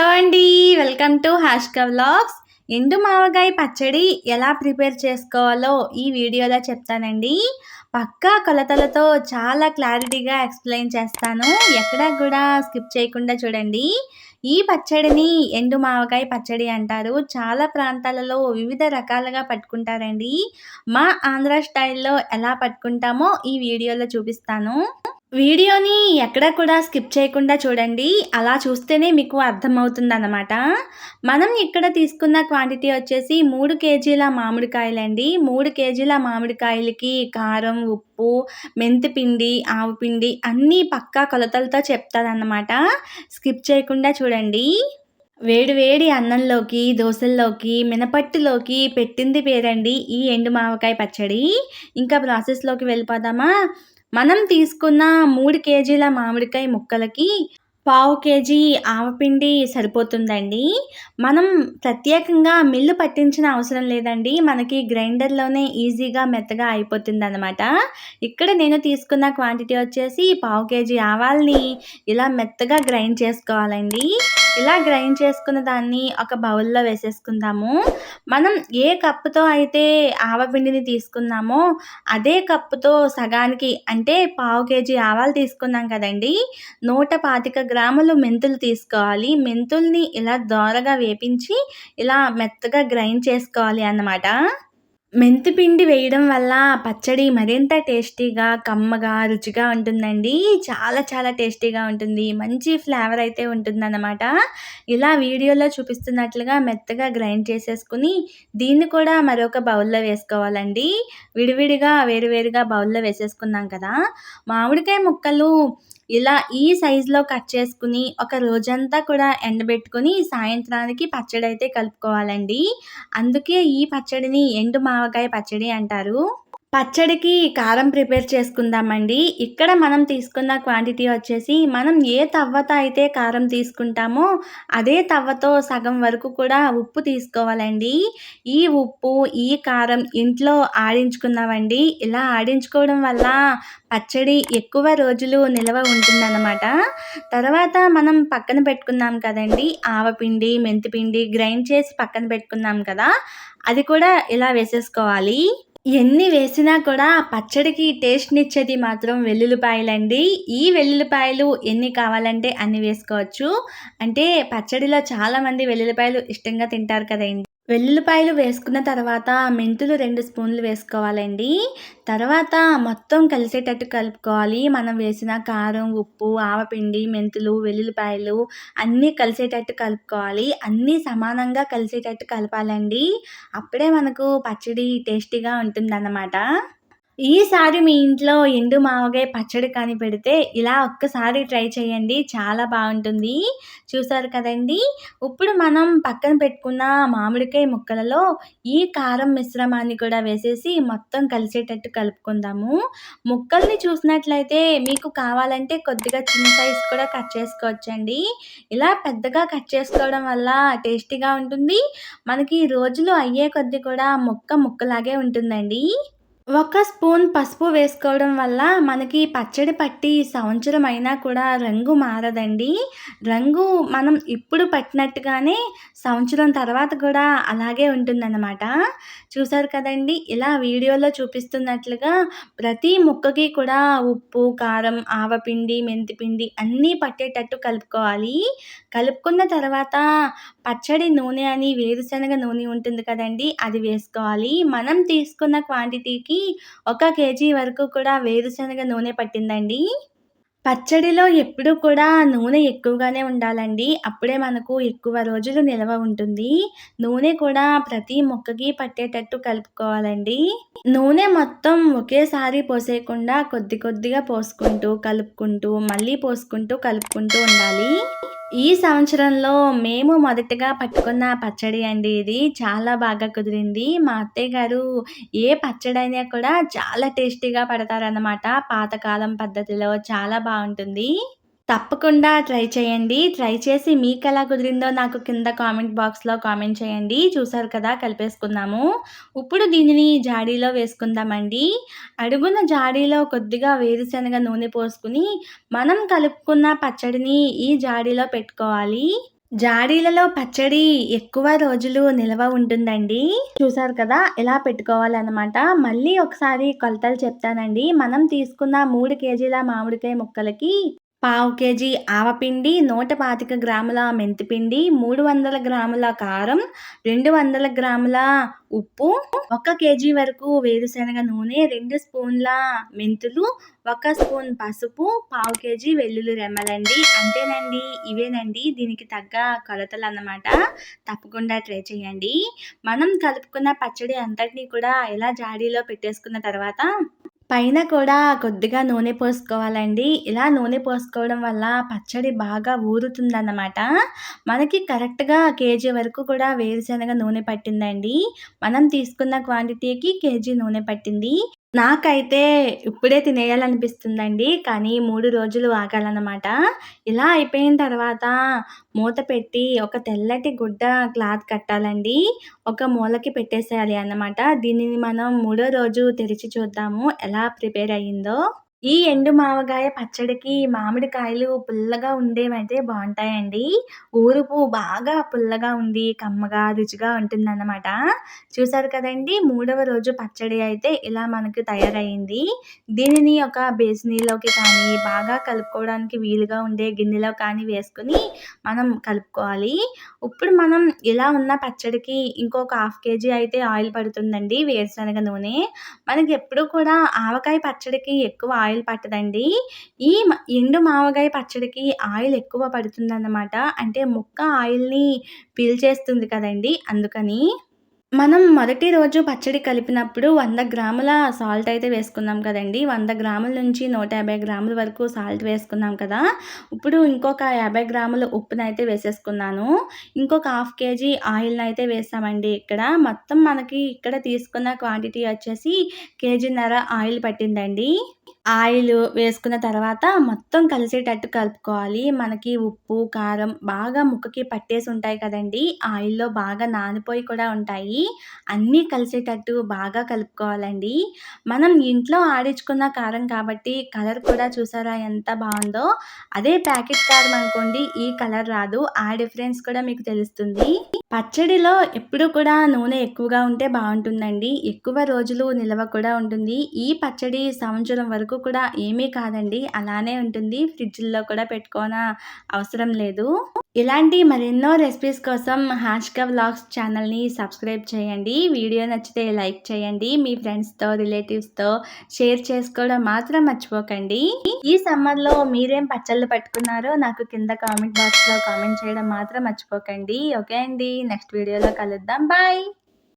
Hello అండి welcome to హాష్క vlogs. ఎండు మావకాయ పచ్చడి ఎలా ప్రిపేర్ చేసుకోవాలో ఈ వీడియోలో చెప్తానండి. పక్కా కొలతలతో చాలా క్లారిటీగా ఎక్స్ప్లెయిన్ చేస్తాను. ఎక్కడా కూడా స్కిప్ చేయకుండా చూడండి. ఈ పచ్చడిని ఎండు మావకాయ పచ్చడి అంటారు. చాలా ప్రాంతాలలో వివిధ రకాలుగా పట్టుకుంటారండి. మా ఆంధ్ర స్టైల్లో ఎలా పట్టుకుంటామో ఈ వీడియోలో చూపిస్తాను. వీడియోని ఎక్కడ కూడా స్కిప్ చేయకుండా చూడండి. అలా చూస్తేనే మీకు అర్థమవుతుంది అన్నమాట మనం ఇక్కడ తీసుకున్న క్వాంటిటీ వచ్చేసి మూడు కేజీల మామిడికాయలండి. మూడు కేజీల మామిడికాయలకి కారం ఉప్పు మెంతిపిండి ఆవు పిండి అన్నీ పక్కా కొలతలతో చెప్తారన్నమాట. స్కిప్ చేయకుండా చూడండి. వేడివేడి అన్నంలోకి దోశల్లోకి మినపట్టులోకి పెట్టింది పేరండి ఈ ఎండు మావకాయ పచ్చడి. ఇంకా ప్రాసెస్లోకి వెళ్ళిపోదామా? మనం తీసుకున్న మూడు కేజీల మామిడికాయ ముక్కలకి పావు కేజీ ఆవపిండి సరిపోతుందండి. మనం ప్రత్యేకంగా మిల్లు పట్టించిన అవసరం లేదండి. మనకి గ్రైండర్లోనే ఈజీగా మెత్తగా అయిపోతుంది అనమాట ఇక్కడ నేను తీసుకున్న క్వాంటిటీ వచ్చేసి పావు కేజీ ఆవాల్ని ఇలా మెత్తగా గ్రైండ్ చేసుకోవాలండి. ఇలా గ్రైండ్ చేసుకున్న దాన్ని ఒక బౌల్లో వేసేసుకుందాము. మనం ఏ కప్పుతో అయితే ఆవపిండిని తీసుకున్నామో అదే కప్పుతో సగానికి అంటే పావు కేజీ ఆవాలు తీసుకున్నాం కదండి. నూట పాతిక గ్రాములు మెంతులు తీసుకోవాలి. మెంతుల్ని ఇలా దోరగా వేపించి ఇలా మెత్తగా గ్రైండ్ చేసుకోవాలి అన్నమాట. మెంతిపిండి వేయడం వల్ల పచ్చడి మరింత టేస్టీగా కమ్మగా రుచిగా ఉంటుందండి. చాలా చాలా టేస్టీగా ఉంటుంది. మంచి ఫ్లేవర్ అయితే ఉంటుందన్నమాట. ఇలా వీడియోలో చూపిస్తున్నట్లుగా మెత్తగా గ్రైండ్ చేసేసుకుని దీన్ని కూడా మరొక బౌల్లో వేసుకోవాలండి. విడివిడిగా వేరువేరుగా బౌల్లో వేసేసుకున్నాం కదా. మామిడికాయ ముక్కలు ఇలా ఈ సైజులో కట్ చేసుకుని ఒక రోజంతా కూడా ఎండబెట్టుకుని సాయంత్రానికి పచ్చడి అయితే కలుపుకోవాలండి. అందుకే ఈ పచ్చడిని ఎండు మావకాయ పచ్చడి అంటారు. పచ్చడికి కారం ప్రిపేర్ చేసుకుందామండి. ఇక్కడ మనం తీసుకున్న క్వాంటిటీ వచ్చేసి మనం ఏ తవ్వతో అయితే కారం తీసుకుంటామో అదే తవ్వతో సగం వరకు కూడా ఉప్పు తీసుకోవాలండి. ఈ ఉప్పు ఈ కారం ఇంట్లో ఆడించుకున్నామండి ఇలా ఆడించుకోవడం వల్ల పచ్చడి ఎక్కువ రోజులు నిల్వ ఉంటుందన్నమాట. తర్వాత మనం పక్కన పెట్టుకున్నాం కదండి ఆవపిండి మెంతిపిండి గ్రైండ్ చేసి పక్కన పెట్టుకున్నాం కదా అది కూడా ఇలా వేసేసుకోవాలి. ఎన్ని వేసినా కూడా పచ్చడికి టేస్ట్నిచ్చేది మాత్రం వెల్లుల్లిపాయలండి. ఈ వెల్లుల్లిపాయలు ఎన్ని కావాలంటే అన్ని వేసుకోవచ్చు. అంటే పచ్చడిలో చాలామంది వెల్లుల్లిపాయలు ఇష్టంగా తింటారు కదండి. వెల్లుల్లిపాయలు వేసుకున్న తర్వాత మెంతులు రెండు స్పూన్లు వేసుకోవాలండి. తర్వాత మొత్తం కలిసేటట్టు కలుపుకోవాలి. మనం వేసిన కారం ఉప్పు ఆవపిండి మెంతులు వెల్లుల్లిపాయలు అన్నీ కలిసేటట్టు కలుపుకోవాలి. అన్నీ సమానంగా కలిసేటట్టు కలపాలండి. అప్పుడే మనకు పచ్చడి టేస్టీగా ఉంటుందన్నమాట. ఈసారి మీ ఇంట్లో ఎండు మావగాయ పచ్చడి కానీ పెడితే ఇలా ఒక్కసారి ట్రై చేయండి. చాలా బాగుంటుంది. చూసారు కదండి? ఇప్పుడు మనం పక్కన పెట్టుకున్న మామిడికాయ ముక్కలలో ఈ కారం మిశ్రమాన్ని కూడా వేసేసి మొత్తం కలిసేటట్టు కలుపుకుందాము. ముక్కల్ని చూసినట్లయితే మీకు కావాలంటే కొద్దిగా చిన్న సైజ్ కూడా కట్ చేసుకోవచ్చండి. ఇలా పెద్దగా కట్ చేసుకోవడం వల్ల టేస్టీగా ఉంటుంది. మనకి రోజులు అయ్యే కొద్ది కూడా ముక్క ముక్కలాగే ఉంటుందండి. ఒక స్పూన్ పసుపు వేసుకోవడం వల్ల మనకి పచ్చడి పట్టి సంవత్సరం అయినా కూడా రంగు మారదండి. రంగు మనం ఇప్పుడు పట్టినట్టుగానే సంవత్సరం తర్వాత కూడా అలాగే ఉంటుందన్నమాట. చూసారు కదండి ఇలా వీడియోలో చూపిస్తున్నట్లుగా ప్రతి ముక్కకి కూడా ఉప్పు కారం ఆవపిండి మెంతిపిండి అన్నీ పట్టేటట్టు కలుపుకోవాలి. కలుపుకున్న తర్వాత పచ్చడి నూనె అని వేరుశనగ నూనె ఉంటుంది కదండి అది వేసుకోవాలి. మనం తీసుకున్న క్వాంటిటీకి ఒక కేజీ వరకు కూడా వేరుశనగ నూనె పట్టిందండి. పచ్చడిలో ఎప్పుడు కూడా నూనె ఎక్కువగానే ఉండాలండి. అప్పుడే మనకు ఎక్కువ రోజులు నిల్వ ఉంటుంది. నూనె కూడా ప్రతి మొక్కకి పట్టేటట్టు కలుపుకోవాలండి. నూనె మొత్తం ఒకేసారి పోసేయకుండా కొద్ది కొద్దిగా పోసుకుంటూ కలుపుకుంటూ మళ్ళీ పోసుకుంటూ కలుపుకుంటూ ఉండాలి. ఈ సంవత్సరంలో మేము మొదటగా పట్టుకున్న పచ్చడి అండి ఇది. చాలా బాగా కుదిరింది. మా అత్తయ్య గారు ఏ అయినా కూడా చాలా టేస్టీగా పడతారన్నమాట. పాతకాలం పద్ధతిలో చాలా బాగుంటుంది. తప్పకుండా ట్రై చేయండి. ట్రై చేసి మీకు ఎలా కుదిరిందో నాకు కింద కామెంట్ బాక్స్లో కామెంట్ చేయండి. చూసారు కదా కలిపేసుకున్నాము ఇప్పుడు దీనిని జాడీలో వేసుకుందామండి. అడుగున జాడీలో కొద్దిగా వేరుశనగ నూనె పోసుకుని మనం కలుపుకున్న పచ్చడిని ఈ జాడీలో పెట్టుకోవాలి. జాడీలలో పచ్చడి ఎక్కువ రోజులు నిల్వ ఉంటుందండి. చూసారు కదా ఎలా పెట్టుకోవాలన్నమాట. మళ్ళీ ఒకసారి కొలతలు చెప్తానండి. మనం తీసుకున్న మూడు కేజీల మామిడికాయ ముక్కలకి పావు కేజీ ఆవపిండి నూట పాతిక గ్రాముల మెంతిపిండి మూడు వందల గ్రాముల కారం రెండు వందల గ్రాముల ఉప్పు ఒక కేజీ వరకు వేరుశనగ నూనె రెండు స్పూన్ల మెంతులు ఒక స్పూన్ పసుపు పావు కేజీ వెల్లుల్లి రెమ్మలండి. అంతేనండి ఇవేనండి. దీనికి తగ్గ కొలతలు అన్నమాట. తప్పకుండా ట్రై చేయండి. మనం కలుపుకున్న పచ్చడి అంతటినీ కూడా ఇలా జాడీలో పెట్టేసుకున్న తర్వాత పైన కూడా కొద్దిగా నూనె పోసుకోవాలండి. ఇలా నూనె పోసుకోవడం వల్ల పచ్చడి బాగా ఊరుతుందన్నమాట. మనకి కరెక్ట్గా కేజీ వరకు కూడా వేరుశనగ నూనె పట్టిందండి. మనం తీసుకున్న క్వాంటిటీకి కేజీ నూనె పట్టింది. నాకైతే ఇప్పుడే తినేయాలనిపిస్తుందండి. కానీ మూడు రోజులు ఆగాలన్నమాట. ఇలా అయిపోయిన తర్వాత మూత పెట్టి ఒక తెల్లటి గుడ్డ క్లాత్ కట్టాలండి. ఒక మూలకి పెట్టేసేయాలి అన్నమాట. దీనిని మనం మూడో రోజు తెరిచి చూద్దాము. ఎలా ప్రిపేర్ అయ్యిందో. ఈ ఎండు మావగాయ పచ్చడికి మామిడికాయలు పుల్లగా ఉండేవైతే బాగుంటాయండి. ఊరుపు బాగా పుల్లగా ఉండి కమ్మగా రుచిగా ఉంటుందన్నమాట. చూసారు కదండి మూడవ రోజు పచ్చడి అయితే ఇలా మనకు తయారైంది. దీనిని ఒక బేసినీలోకి కానీ బాగా కలుపుకోవడానికి వీలుగా ఉండే గిన్నెలో కానీ వేసుకుని మనం కలుపుకోవాలి. ఇప్పుడు మనం ఇలా ఉన్న పచ్చడికి ఇంకొక హాఫ్ కేజీ అయితే ఆయిల్ పడుతుందండి వేరుశనగ నూనె. మనకి ఎప్పుడు కూడా ఆవకాయ పచ్చడికి ఎక్కువ ఆయిల్ ఆయిల్ పట్టదండి. ఈ ఎండు మావగాయ పచ్చడికి ఆయిల్ ఎక్కువ పడుతుందన్నమాట. అంటే ముక్క ఆయిల్ని పీల్చేస్తుంది కదండి అందుకని. మనం మొదటి రోజు పచ్చడి కలిపినప్పుడు వంద గ్రాముల సాల్ట్ అయితే వేసుకున్నాం కదండి. వంద గ్రాముల నుంచి నూట యాభై గ్రాముల వరకు సాల్ట్ వేసుకున్నాం కదా. ఇప్పుడు ఇంకొక యాభై గ్రాముల ఉప్పును అయితే వేసేసుకున్నాను. ఇంకొక హాఫ్ కేజీ ఆయిల్ని అయితే వేసామండి ఇక్కడ. మొత్తం మనకి ఇక్కడ తీసుకున్న క్వాంటిటీ వచ్చేసి కేజీన్నర ఆయిల్ పట్టిందండి. ఆయిల్ వేసుకున్న తర్వాత మొత్తం కలిసేటట్టు కలుపుకోవాలి. మనకి ఉప్పు కారం బాగా ముక్కకి పట్టేసి ఉంటాయి కదండి. ఆయిల్లో బాగా నానిపోయి కూడా ఉంటాయి. అన్నీ కలిసేటట్టు బాగా కలుపుకోవాలండి. మనం ఇంట్లో ఆడించుకున్న కారం కాబట్టి కలర్ కూడా చూసారా ఎంత బాగుందో. అదే ప్యాకెట్ కారం అనుకోండి ఈ కలర్ రాదు. ఆ డిఫరెన్స్ కూడా మీకు తెలుస్తుంది. పచ్చడిలో ఎప్పుడు కూడా నూనె ఎక్కువగా ఉంటే బాగుంటుందండి. ఎక్కువ రోజులు నిల్వ కూడా ఉంటుంది. ఈ పచ్చడి సంవత్సరం వరకు కూడా ఏమీ కాదండి. అలానే ఉంటుంది. ఫ్రిడ్జ్లో కూడా పెట్టుకోన అవసరం లేదు. ఇలాంటి మరెన్నో రెసిపీస్ కోసం హాష్క వ్లాగ్స్ ఛానల్ని సబ్స్క్రైబ్ చేయండి. వీడియో నచ్చితే లైక్ చేయండి. మీ ఫ్రెండ్స్తో రిలేటివ్స్తో షేర్ చేసుకోవడం మాత్రం మర్చిపోకండి. ఈ సమ్మర్లో మీరేం పచ్చళ్ళు పట్టుకున్నారో నాకు కింద కామెంట్ బాక్స్లో కామెంట్ చేయడం మాత్రం మర్చిపోకండి. ఓకే అండి. నెక్స్ట్ వీడియోలో కలుద్దాం. బాయ్!